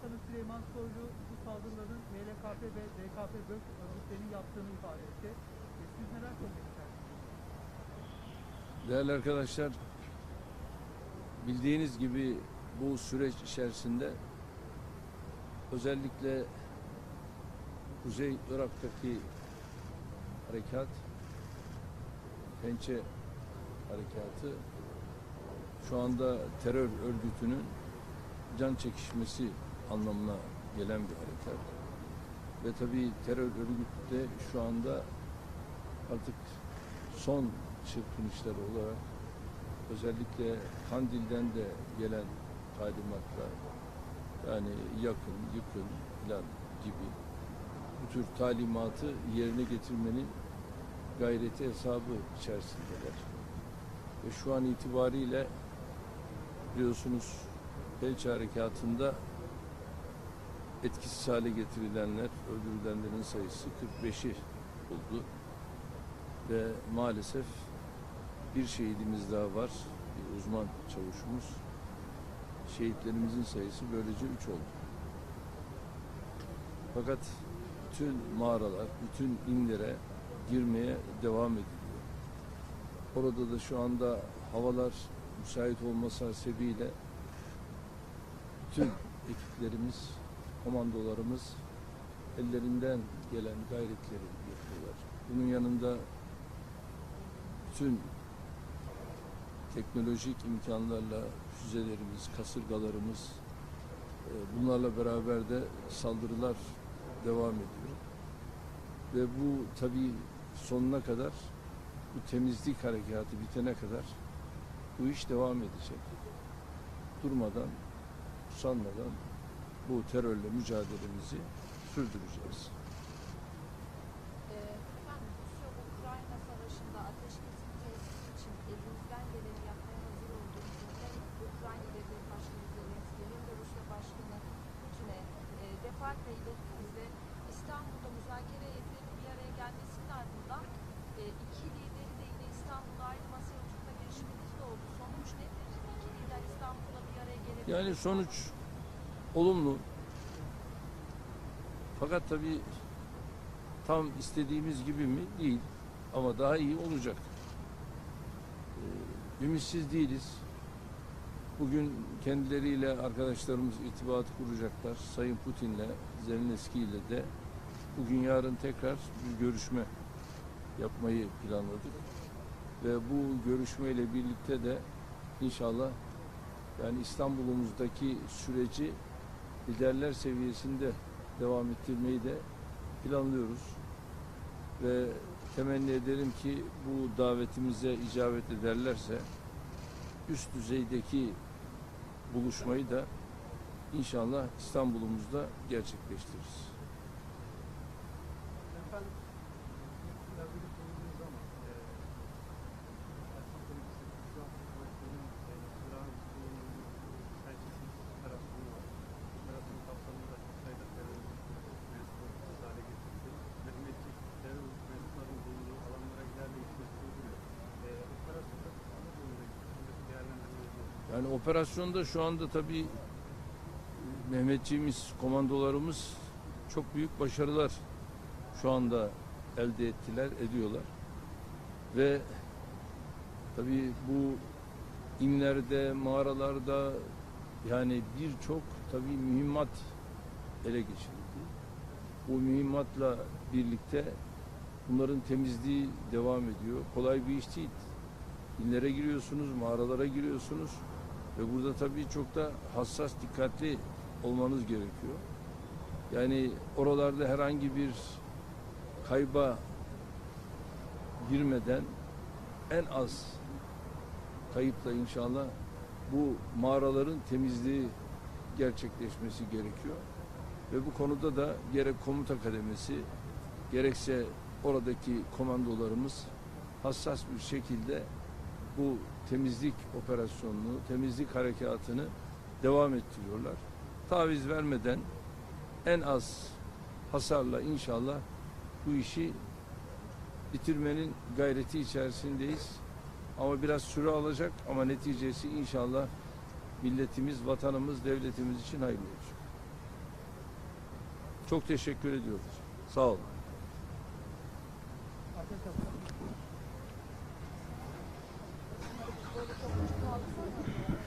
Bakanı Süleyman Soylu bu saldırıların MLKP ve DKP bölük örgütlerinin yaptığını ifade etti. E, siz neler söylemek? Değerli arkadaşlar, bildiğiniz gibi bu süreç içerisinde özellikle Kuzey Irak'taki harekat, Pençe harekatı şu anda terör örgütünün can çekişmesi anlamına gelen bir harekat. Ve tabii terör örgütü de şu anda artık son çırpınışları olarak özellikle Kandil'den de gelen talimatlar yani yakın, yıkın filan gibi bu tür talimatı yerine getirmenin gayreti hesabı içerisindeler. Ve şu an itibariyle biliyorsunuz Belçi Harekatı'nda etkisiz hale getirilenler, öldürülenlerin sayısı 45'i buldu. Ve maalesef bir şehidimiz daha var. Bir uzman çavuşumuz. Şehitlerimizin sayısı böylece 3 oldu. Fakat bütün mağaralar, bütün inlere girmeye devam ediliyor. Orada da şu anda havalar müsait olması hasebiyle bütün ekiplerimiz, komandolarımız ellerinden gelen gayretleri yapıyorlar. Bunun yanında bütün teknolojik imkanlarla füzelerimiz, kasırgalarımız e, bunlarla beraber de saldırılar devam ediyor. Ve bu tabii sonuna kadar bu temizlik harekatı bitene kadar bu iş devam edecek. Durmadan, usanmadan bu terörle mücadelemizi sürdüreceğiz. Ee, Efendim Rusya-Ukrayna savaşında ateşkesin tesis için elinizden geleni yapmaya hazır olduğunuzu hem Ukrayna Devlet Başkanı Zelenski'ye hem de Rusya Başkanı Putin'e e, İstanbul'da müzakere heyetlerinin bir araya gelmesinin ardından e, iki lideri de yine İstanbul'da aynı masaya girişiminiz de oldu. Sonuç nedir? İki lider İstanbul'da bir araya gelebilir. Yani sonuç olumlu. Fakat tabii tam istediğimiz gibi mi? Değil. Ama daha iyi olacak. Ee, ümitsiz değiliz. Bugün kendileriyle arkadaşlarımız irtibat kuracaklar. Sayın Putin'le, Zelenski ile de bugün yarın tekrar bir görüşme yapmayı planladık. Ve bu görüşmeyle birlikte de inşallah yani İstanbul'umuzdaki süreci liderler seviyesinde devam ettirmeyi de planlıyoruz. Ve temenni ederim ki bu davetimize icabet ederlerse üst düzeydeki buluşmayı da inşallah İstanbul'umuzda gerçekleştiririz. Yani operasyonda şu anda tabii Mehmetçiğimiz, komandolarımız çok büyük başarılar şu anda elde ettiler, ediyorlar. Ve tabii bu inlerde, mağaralarda yani birçok tabii mühimmat ele geçirildi. Bu mühimmatla birlikte bunların temizliği devam ediyor. Kolay bir iş değil. İnlere giriyorsunuz, mağaralara giriyorsunuz ve burada tabii çok da hassas, dikkatli olmanız gerekiyor. Yani oralarda herhangi bir kayba girmeden en az kayıpla inşallah bu mağaraların temizliği gerçekleşmesi gerekiyor. Ve bu konuda da gerek komuta kademesi gerekse oradaki komandolarımız hassas bir şekilde bu temizlik operasyonunu, temizlik harekatını devam ettiriyorlar. Taviz vermeden en az hasarla inşallah bu işi bitirmenin gayreti içerisindeyiz. Ama biraz süre alacak ama neticesi inşallah milletimiz, vatanımız, devletimiz için hayırlı olacak. Çok teşekkür ediyoruz. Sağ olun. Böyle çok uçuk aldık ama